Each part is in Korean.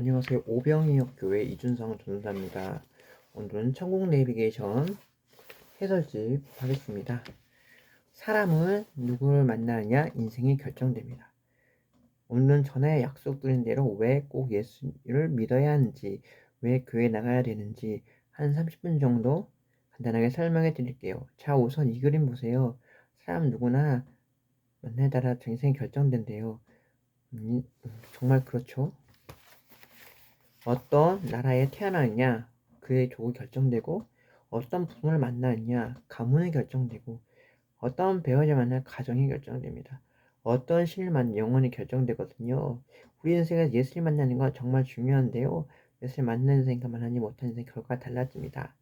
안녕하세요. 오병이역 교회 이준성 전도사입니다. 오늘은 천국 내비게이션 해설집 하겠습니다. 사람은 누구를 만나느냐 인생이 결정됩니다. 오늘은 전에 약속드린 대로 왜 꼭 예수를 믿어야 하는지, 왜 교회 나가야 되는지 한 30분 정도 간단하게 설명해 드릴게요. 자, 우선 이 그림 보세요. 사람 누구나 만나에 따라 인생이 결정된대요. 음, 정말 그렇죠? 어떤 나라에 태어나느냐 그의 조가 결정되고 어떤 부모를 만나느냐 가문이 결정되고 어떤 배우자 만날 가정이 결정됩니다. 어떤 신을 만나 영혼이 결정되거든요. 우리 인생에서 예수를 만나는 건 정말 중요한데요. 예수를 만나는 인생과 만나지 못한 인생 결과가 달라집니다.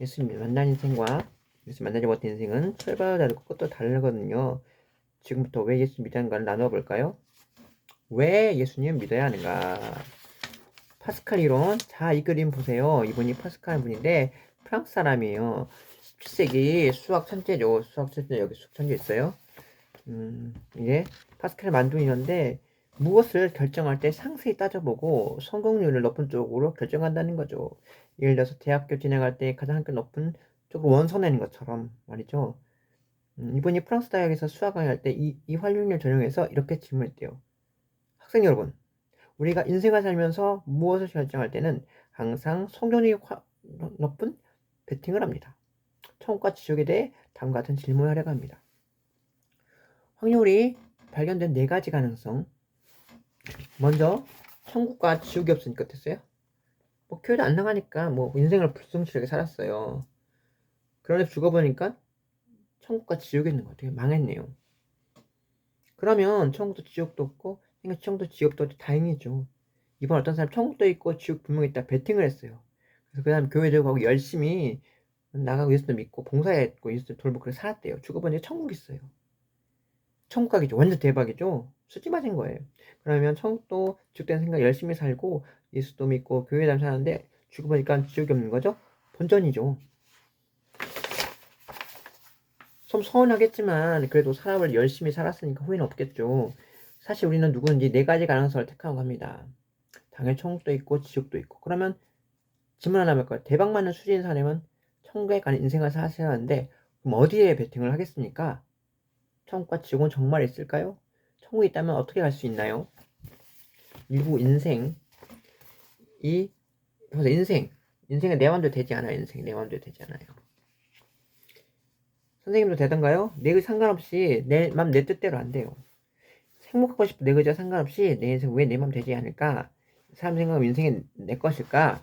예수를 만난 인생과 예수 만나지 못한 인생은 출발도 다르고 끝도 다르거든요. 지금부터 왜 예수 믿는가를 나눠볼까요? 왜 예수님 믿어야 하는가? 파스칼 이론. 자, 이 그림 보세요. 이분이 파스칼 분인데 프랑스 사람이에요. 17세기 수학 천재죠. 수학 천재 여기 수학 천재 있어요. 음, 이게 파스칼 만든 이론인데 무엇을 결정할 때 상세히 따져보고 성공률을 높은 쪽으로 결정한다는 거죠. 예를 들어서 대학교 진학할 때 가장 높은 쪽으로 원서 내는 것처럼 말이죠. 음, 이분이 프랑스 대학에서 수학 강의할 때 이, 이 활용률 전형에서 이렇게 질문했대요. 학생 여러분, 우리가 인생을 살면서 무엇을 결정할 때는 항상 성경이 높은 베팅을 합니다. 천국과 지옥에 대해 다음과 같은 질문을 하려고 합니다. 확률이 발견된 네 가지 가능성. 먼저 천국과 지옥이 없으니까 어땠어요? 뭐 교회도 안 나가니까 뭐 인생을 불성실하게 살았어요. 그런데 죽어보니까 천국과 지옥이 있는 것 같아요. 망했네요. 그러면 천국도 지옥도 없고 그러니까 천국도 지옥도 다행이죠. 이번 어떤 사람 천국도 있고 지옥 분명히 있다 베팅을 했어요. 그래서 그 다음 교회 들고 가고 열심히 나가고 예수도 믿고 봉사했고 예수도 돌보고 그래 살았대요. 죽어보니 천국 있어요. 천국 가기죠. 완전 대박이죠. 수지 맞은 거예요. 그러면 천국도 지옥된 생각 열심히 살고 예수도 믿고 교회 다니면서 사는데 죽어보니까 지옥이 없는 거죠. 본전이죠. 좀 서운하겠지만 그래도 사람을 열심히 살았으니까 후회는 없겠죠. 사실 우리는 누구든지 네 가지 가능성을 택하고 합니다. 당연히 천국도 있고 지옥도 있고. 그러면 질문 하나 할까요? 대박 많은 수진 사람은 천국에 가는 인생을 사셔야 하는데 그럼 어디에 베팅을 하겠습니까? 천국과 지옥은 정말 있을까요? 천국이 있다면 어떻게 갈 수 있나요? 일부 인생 이 그래서 인생 인생은 내 맘대로 되지 않아요. 인생 내 맘대로 되지 않아요. 선생님도 되던가요? 내 상관없이 내맘내 뜻대로 안 돼요. 행복하고 싶은 내 의지와 상관없이 내 인생 왜 내 맘 되지 않을까? 사람 생각하면 인생이 내 것일까?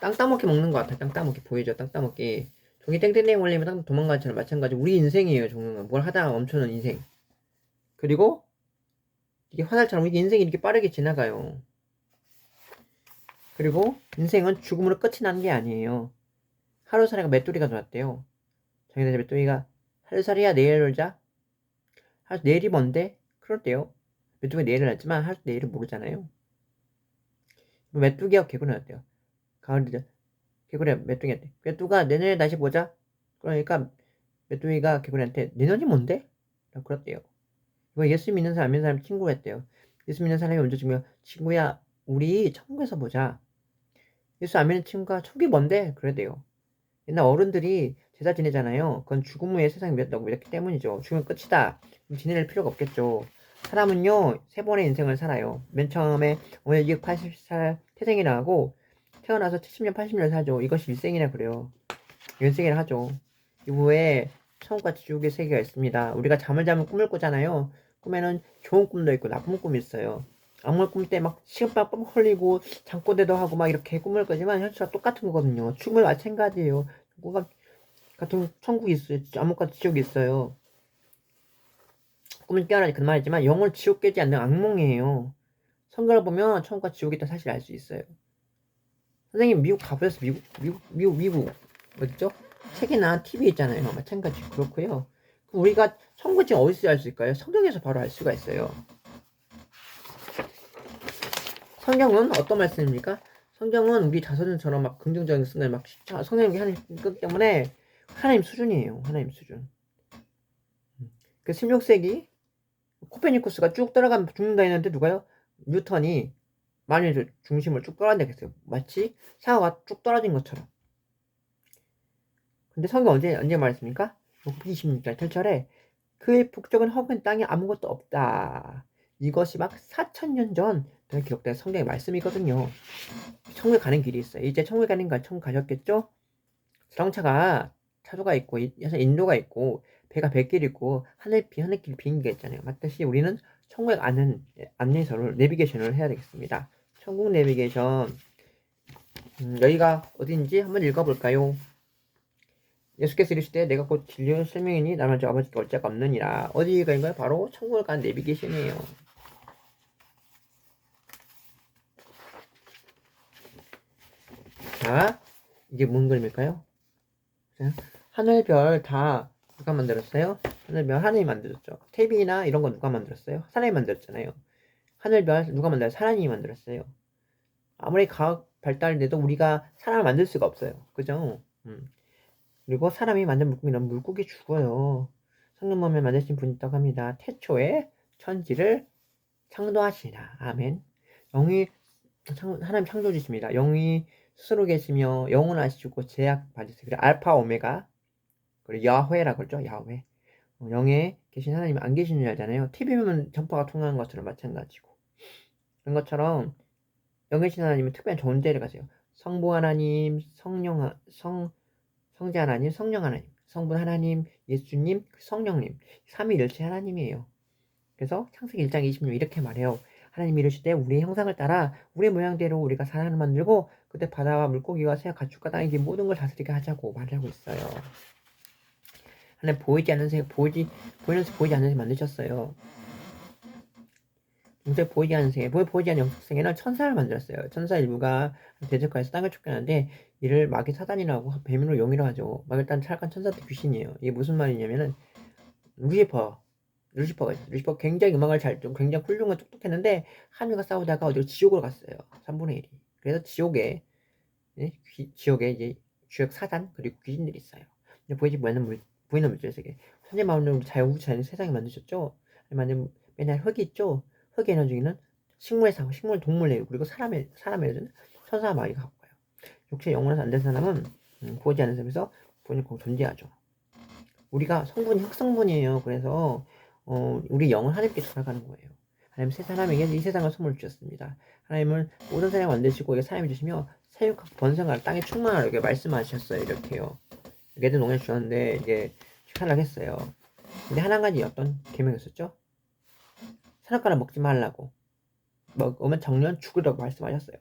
땅 따먹기 먹는 것 같아. 땅 따먹기 보이죠? 땅 따먹기. 종이 땡땡땡 올리면 땅 도망가는 것처럼 마찬가지. 우리 인생이에요. 종류는 뭘 하다가 멈추는 인생. 그리고 이게 화살처럼 이게 인생이 이렇게 빠르게 지나가요. 그리고 인생은 죽음으로 끝이 나는 게 아니에요. 하루살이가 메뚜리가 놀았대요. 정해진 메뚜리가 하루살이야 내일 놀자. 하루 내일이 뭔데? 그럴때요. 메뚜기가 내일을 알지만 하루 내일을 모르잖아요. 메뚜기하고 개구리 어때요? 가을이죠. 개구리 메뚜기한테 메뚜가 내년에 다시 보자. 그러니까 메뚜기가 개구리한테 내년이 뭔데? 라고 그랬대요. 예수 믿는 사람, 안 믿는 사람 친구가 했대요. 예수 믿는 사람이 먼저 주면 친구야, 우리 천국에서 보자. 예수 안 믿는 친구가 천국이 뭔데? 그래대요. 옛날 어른들이 제사 지내잖아요. 그건 죽음 후에 세상이 믿었다고 믿었기 때문이죠. 죽으면 끝이다. 그럼 지낼 필요가 없겠죠. 사람은요, 세 번의 인생을 살아요. 맨 처음에 오늘 280살 태생이라 하고, 태어나서 70년, 80년 살죠. 이것이 일생이라 그래요. 일생이라 하죠. 이후에 천국과 지옥의 세계가 있습니다. 우리가 잠을 자면 꿈을 꾸잖아요. 꿈에는 좋은 꿈도 있고 나쁜 꿈이 있어요. 악몽 꿈 때 막 시간빵 뻥 흘리고 잠꼬대도 하고 막 이렇게 꿈을 꾸지만 현실과 똑같은 거거든요. 죽음을 마찬가지예요. 뭔가 같은 천국이 있어요. 암흑과 지옥이 있어요. 꿈을 깨어나지 그 말이지만 영을 지옥 깨지 않는 악몽이에요. 성경을 보면 천국과 지옥이 있다 사실 알 수 있어요. 선생님 미국 가보셨어요? 미국 미국 미국 미국 어디죠? 책이나 TV 있잖아요. 마찬가지 그렇고요. 우리가 천국이 어디서 알 수 있을까요? 성경에서 바로 알 수가 있어요. 성경은 어떤 말씀입니까? 성경은 우리 자서전처럼 막 긍정적인 순간 막 성경이 하는 것 때문에 하나님 수준이에요. 하나님 수준. 그 16세기 코페니쿠스가 쭉 따라가면 죽는다 했는데 누가요? 뉴턴이 만일 중심을 쭉 떨어진다겠어요. 마치 사과가 쭉 떨어진 것처럼. 근데 성경 언제 언제 말했습니까? 26절 7절에 그의 북쪽은 허근 땅에 아무것도 없다. 이것이 막 4천년 전 기록된 성경의 말씀이거든요. 천국에 가는 길이 있어요. 이제 천국에 가는 거 천국 가셨겠죠? 자동차가 차도가 있고 인도가 있고 배가 백길 있고 하늘 비 하늘길 비행기가 있잖아요. 맞듯이 우리는 천국에 가는 안내서를 내비게이션을 해야 되겠습니다. 천국 내비게이션 음, 여기가 어딘지 한번 읽어볼까요? 예수께서 이르시되 내가 곧 진리의 설명이니 나만 저 아버지께 올 자가 없느니라 어디가 인가요? 바로 천국을 가는 내비게이션이에요. 자 이게 뭔 그림일까요? 자, 하늘별 다 누가 만들었어요? 하늘별 하나님이 만들었죠. 태비나 이런 건 누가 만들었어요? 사람이 만들었잖아요. 하늘별 누가 만들었어요? 하나님이 만들었어요. 아무리 과학 발달돼도 우리가 사람을 만들 수가 없어요. 그죠? 음. 그리고 사람이 만든 물고기는 물고기 죽어요. 성령 몸에 만드신 분이 있다고 합니다. 태초에 천지를 창조하시라. 아멘. 영이 하나님 창조주십니다. 영이 스스로 계시며 영원하시고 제약 받으세요. 알파 오메가 그리고 야훼라고 그러죠. 야훼. 어, 영에 계신 하나님 안 계시는 줄 알잖아요. TV면 전파가 통하는 것처럼 마찬가지고. 그런 것처럼 영에 계신 하나님은 특별한 존재를 가세요. 성부 하나님, 성령 성 성자 하나님, 성령 하나님, 성분 하나님, 예수님, 성령님, 삼위일체 하나님이에요. 그래서 창세기 1장 26 이렇게 말해요. 하나님이 이르시되 우리의 형상을 따라 우리 모양대로 우리가 사람을 만들고 그때 바다와 물고기와 새와 가축과 땅의 모든 걸 다스리게 하자고 말하고 있어요. 하나님 보이지 않는 새 보이지 보이는 새 보이지 않는 새 만드셨어요. 영적 보이지 않는 세계, 보이지 않는 영적 세계는 천사를 만들었어요. 천사 일부가 대적하에서 땅을 쫓겨나는데 이를 마귀 사단이라고 뱀으로 용이라 하죠. 막 일단 찰간 천사들 귀신이에요. 이게 무슨 말이냐면은 루시퍼, 루시퍼가 있어요. 루시퍼 굉장히 음악을 잘, 좀 굉장히 훌륭한 똑똑했는데 하늘과 싸우다가 어디로 지옥으로 갔어요. 3분의 1이. 그래서 지옥에 네? 귀, 지옥에 이제 주역 사단 그리고 귀신들이 있어요. 근데 보이지 않는 물, 보이는 물질 세계. 현재 마음으로 자유 자연 세상에 만드셨죠. 만든 맨날 흙이 있죠. 흙의 에너지는 식물의 상, 식물 동물의 그리고 사람의 사람의 에너지는 천사와 마귀가 갖고 가요. 육체 영혼에서 안 된 사람은 음, 보지 않는 삶에서 본인 꼭 존재하죠. 우리가 성분이 흑성분이에요. 그래서 어, 우리 영은 하나님께 돌아가는 거예요. 하나님 새 사람에게 이 세상을 선물 주셨습니다. 하나님은 모든 사람을 만드시고 사람이 주시며 사육하고 번성할 땅에 충만하라고 이렇게 말씀하셨어요. 이렇게요. 이게도 농약 주셨는데 이제 탈락했어요. 근데 한 가지 어떤 계명이었었죠? 산악과를 먹지 말라고 먹으면 정년 죽으라고 말씀하셨어요.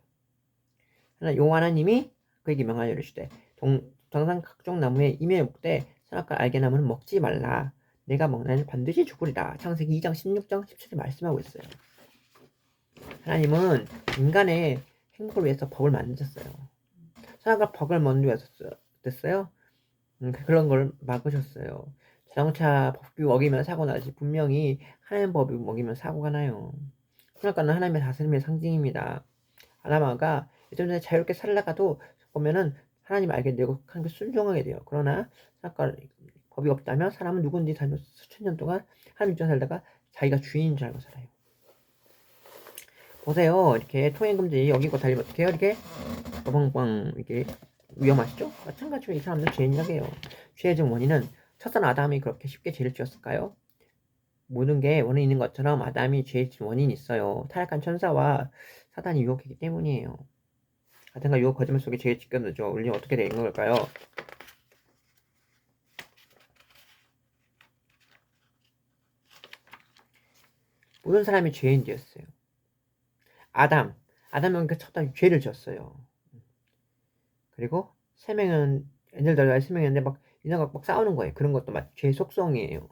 하나 용 하나님이 그에게 명하여 이르시되 동상 각종 나무에 임에 먹되 산악과 알게 나무는 먹지 말라. 내가 먹나니 반드시 죽으리라. 창세기 2장 16장 17절 말씀하고 있어요. 하나님은 인간의 행복을 위해서 법을 만드셨어요. 산악과 법을 만들었어요. 음, 그런 걸 막으셨어요. 자동차 법규 어기면 사고 나지 분명히 하나님 법이 먹이면 사고가 나요. 그러니까는 하나님의 다스림의 상징입니다. 아담아가 예전에 자유롭게 살다가도 보면은 하나님 알게 되고 하나님께 순종하게 돼요. 그러나 아까 법이 없다면 사람은 누군지 살며 수천 년 동안 하나님 입장 살다가 자기가 주인인 줄 알고 살아요. 보세요. 이렇게 통행금지 여기고 달리면 어떻게 해요? 이렇게 빠방빵 이렇게 위험하시죠? 마찬가지로 이 사람들 죄인이라고 해요. 죄의 원인은 첫선 아담이 그렇게 쉽게 죄를 지었을까요? 모든 게 원인 있는 것처럼 아담이 죄의 원인이 있어요. 타락한 천사와 사단이 유혹했기 때문이에요. 하여튼간 유혹 거짓말 속에 죄의 지켜넣죠. 우리 어떻게 된 걸까요? 모든 사람이 죄인 되었어요. 아담, 아담은 그 첫단 죄를 지었어요. 그리고 세 명은 애들들 세 명이었는데 막 이나가 막 싸우는 거예요. 그런 것도 막죄 속성이에요.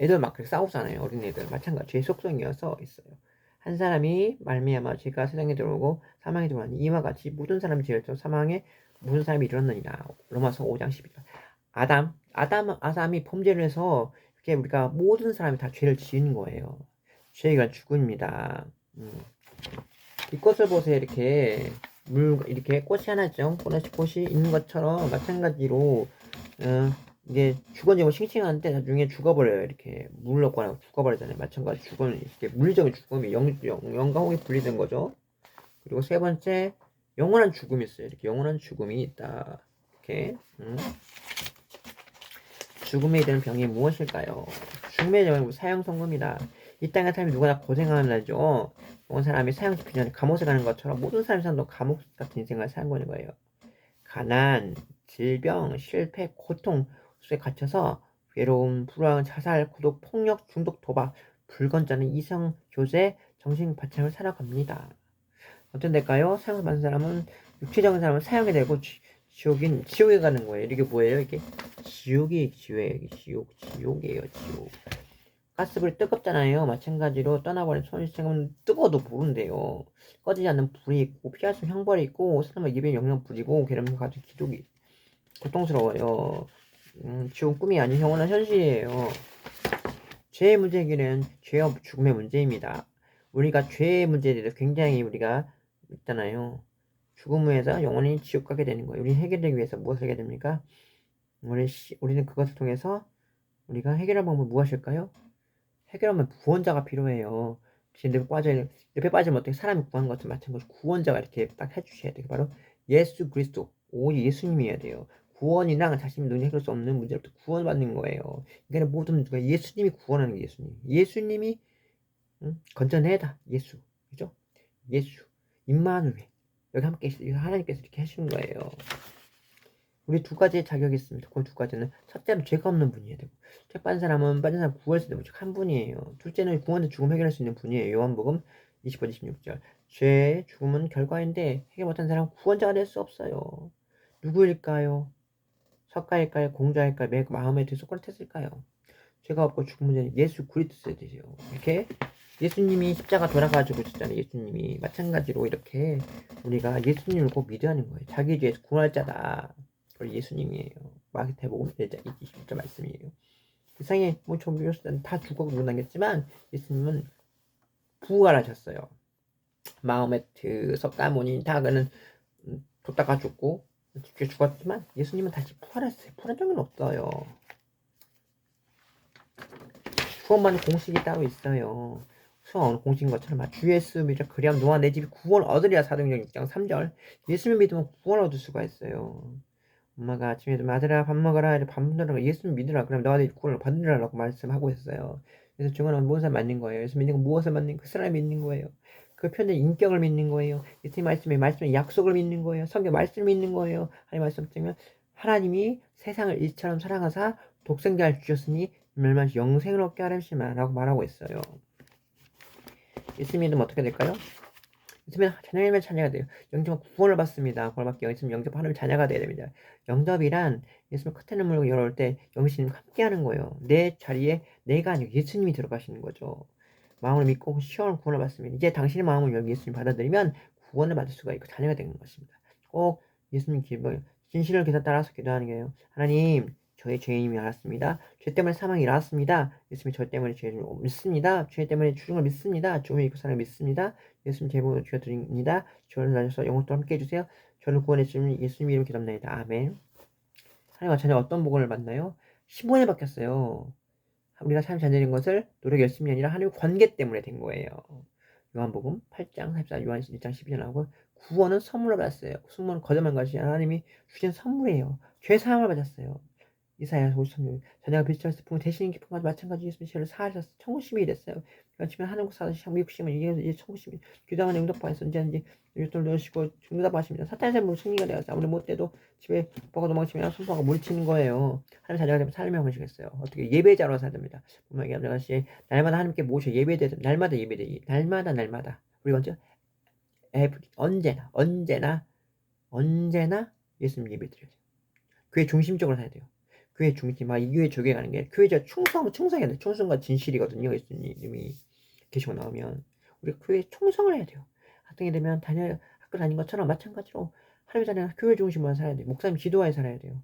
애들 막 그렇게 싸우잖아요. 어린애들 마찬가지 죄 속성이어서 있어요. 한 사람이 말미암아 죄가 세상에 들어오고 사망에 들어오니 이와 같이 모든 사람이 죄를 져 사망에 모든 사람이 이르렀느니라. 로마서 5장 12절. 아담, 아담, 아담이 범죄를 해서 이렇게 우리가 모든 사람이 다 죄를 지은 거예요. 죄가 죽음입니다. 음. 이 꽃을 보세요. 이렇게 물 이렇게 꽃이 하나 있죠. 꽃이 꽃이 있는 것처럼 마찬가지로 어, 이게 죽었냐고 싱싱한데 나중에 죽어버려요. 이렇게 물 넣거나 죽어버리잖아요. 마찬가지 죽음이 이렇게 물리적인 죽음이 영, 영, 영광에 분리된 거죠. 그리고 세 번째 영원한 죽음이 있어요. 이렇게 영원한 죽음이 있다. 이렇게 음. 죽음에 이르는 병이 무엇일까요? 죽음의 병은 사형선고입니다. 이 땅의 삶이 누구나 고생하는 날이죠. 어느 사람이 사형 집히기 전에 감옥에 가는 것처럼 모든 사람이 산도 감옥 같은 인생을 사는 거예요. 가난, 질병, 실패, 고통 속에 갇혀서 외로움, 불안, 자살, 고독, 폭력, 중독, 도박, 불건전한 이성, 교제, 정신 바창을 살아갑니다. 어떤 될까요? 사형 받은 사람은 육체적인 사람은 사형이 되고 지, 지옥인 지옥에 가는 거예요. 이게 뭐예요? 이게 지옥이 지옥, 지옥, 지옥이에요. 지옥. 가스불이 뜨겁잖아요. 마찬가지로 떠나버린 손실생은 뜨거워도 모른대요. 꺼지지 않는 불이 있고 피할 수 형벌이 있고 사람의 입에 영영 불이고 괴로움을 가진 기독이 고통스러워요. 음, 지옥 꿈이 아닌 영원한 현실이에요. 죄의 문제 해결은 죄와 죽음의 문제입니다. 우리가 죄의 문제에 대해서 굉장히 우리가 있잖아요. 죽음 후에서 영원히 지옥 가게 되는 거예요. 우리 해결하기 위해서 무엇을 해야 됩니까? 우리 시, 우리는 그것을 통해서 우리가 해결할 방법은 무엇일까요? 해결하면 구원자가 필요해요. 늪에 빠져 늪에 빠지면 어떻게 사람이 구하는 것과 마찬가지로 구원자가 이렇게 딱 해주셔야 돼요. 바로 예수 그리스도 오 예수님이어야 돼요. 구원이랑 자신이 눈이 해결할 수 없는 문제로부터 구원받는 거예요. 그러니까 모든 누가 예수님이 구원하는 게 예수님. 예수님이 응? 건져내다 예수 그죠? 예수 임마누엘 여기 함께 하나님께서 이렇게 해주는 거예요. 우리 두 가지의 자격이 있습니다. 그 두 가지는 첫째는 죄가 없는 되고 죄 빠진 사람은 빠진 사람 구할 수 있는 한 분이에요. 둘째는 구원의 죽음 해결할 수 있는 분이에요. 요한복음 20번 26절 죄 죽음은 결과인데 해결 못한 사람은 구원자가 될 수 없어요. 누구일까요? 석가일까요? 공자일까요? 매 마음에 드 소크라테스일까요? 죄가 없고 죽은 문제는 예수 그리스도에 되죠. 이렇게 예수님이 십자가 돌아가지고 진짜는 예수님이 마찬가지로 이렇게 우리가 예수님을 꼭 믿어야 하는 거예요. 자기 죄에서 구할 자다. 그걸 예수님이에요. 마태복음 1장 20절 말씀이에요. 세상에 뭐 종교수는 다 죽어 묻어나겠지만 예수님은 부활하셨어요. 마음에트, 석가모니 다 그는 뒀다가 죽고 죽게 죽었지만 예수님은 다시 부활했어요. 부활한 적은 없어요. 구원받는 공식이 따로 있어요. 수원 공식인 것처럼 주 예수 믿어 그리하면 너와 내 집이 구원 얻으리라 사도행전 6장 3절 예수님 믿으면 구원 얻을 수가 있어요. 엄마가 아침에 아들아 밥 먹어라 밥 먹으라 예수님 믿으라 그럼 내 구원을 받으리라고 말씀하고 있어요. 그래서 증언은 무엇을 맞는 거예요? 예수 믿는 건 무엇을 맞는 그 사람이 믿는 거예요. 그 편의 인격을 믿는 거예요. 예수님 말씀에 말씀의 약속을 믿는 거예요. 성경 말씀을 믿는 거예요. 하나님 말씀 때면 하나님이 세상을 일처럼 사랑하사 독생자를 주셨으니 멸망시 영생을 얻게 하렵시마라고 말하고 있어요. 예수 믿으면 어떻게 될까요? 예수면 자녀이면 자녀가 돼요. 영접은 구원을 받습니다. 구원을 받기 예수님 영접 하나님 자녀가 돼야 됩니다. 영접이란 예수님 커튼을 물고 열어올 때 영신님 함께하는 거예요. 내 자리에 내가 아니고 예수님이 들어가시는 거죠. 마음을 믿고 시원한 구원을 받습니다. 이제 당신의 마음을 열고 예수님 받아들이면 구원을 받을 수가 있고 자녀가 되는 것입니다. 꼭 예수님 기분 진실을 기사 따라서 기도하는 거예요. 하나님 저의 죄인임이 알았습니다. 죄 때문에 사망이 일어났습니다. 예수님 저 때문에 죄를 믿습니다. 죄 때문에 주중을 믿습니다. 주님의 그 사랑을 믿습니다. 예수님 제보 주셔드립니다. 저를 나셔서 영혼도 함께 해주세요. 저를 주신 예수님 이름 기도합니다. 아멘. 하나님과 자녀 어떤 복을 만나요? 15년 바뀌었어요. 우리가 삶 자녀인 것을 노력 열심히 아니라 하나님 관계 때문에 된 거예요. 요한복음 8장 14, 요한 1장 12절하고 구원은 선물을 받았어요. 수문은 거듭한 것이 하나님이 주신 선물이에요. 죄 사함을 받았어요. 이사야 53년 자녀가 빛을 품은 대신 기쁨과 마찬가지 예수님 죄를 사하셔서 천국시민이 됐어요. 그러니까 지금 한국 사시 미국 시민 이게 천국시민 규당하는 응답받아서 이제 유통을 넣으시고 응답하십니다. 사탄의 삶으로 승리가 되어서 아무리 못돼도 집에 먹어 도망치면 손바가 물치는 거예요. 하나님 자녀가 되면 삶을 보시겠어요. 어떻게 예배자로 살야 됩니다. 분명히 아버지 날마다 하나님께 모셔 예배대 날마다 예배대 날마다 날마다 우리가 언제 언제나 언제나 언제나 예수님 예배 드려야 돼요. 그게 중심적으로 살야 돼요. 교회 중심, 아, 이 교회 저교회 가는 게 교회자 충성, 충성해야 돼. 충성과 진실이거든요. 예수님이 계시고 나오면. 우리 교회 충성을 해야 돼요. 학생이 되면 다녀, 학교 다닌 것처럼 마찬가지로 하루에 다녀 교회 중심으로 살아야 돼요. 목사님 지도하에 살아야 돼요.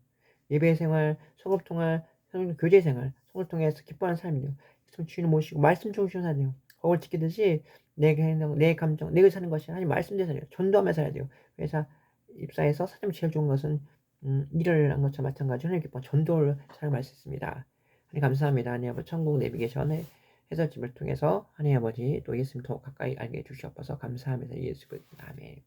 예배 생활, 성업 통할, 교제 생활, 성을 통해서 기뻐하는 삶이요. 주인을 모시고 말씀 중심으로 돼요. 거울 지키듯이 내 행동, 내 감정, 내가 사는 것이 하나님 말씀대로 살아요. 전도하며 살아야 돼요. 그래서 입사해서 사람 제일 좋은 것은 음, 일을 한 것처럼 마찬가지 하나님 기뻐 전도를 잘 말씀했습니다. 하나님 감사합니다. 하나님 아버지 천국 내비게이션의 해설집을 통해서 하나님 아버지 또 예수님 더 가까이 알게 해주시옵소서 감사합니다. 예수 그리스도 아멘.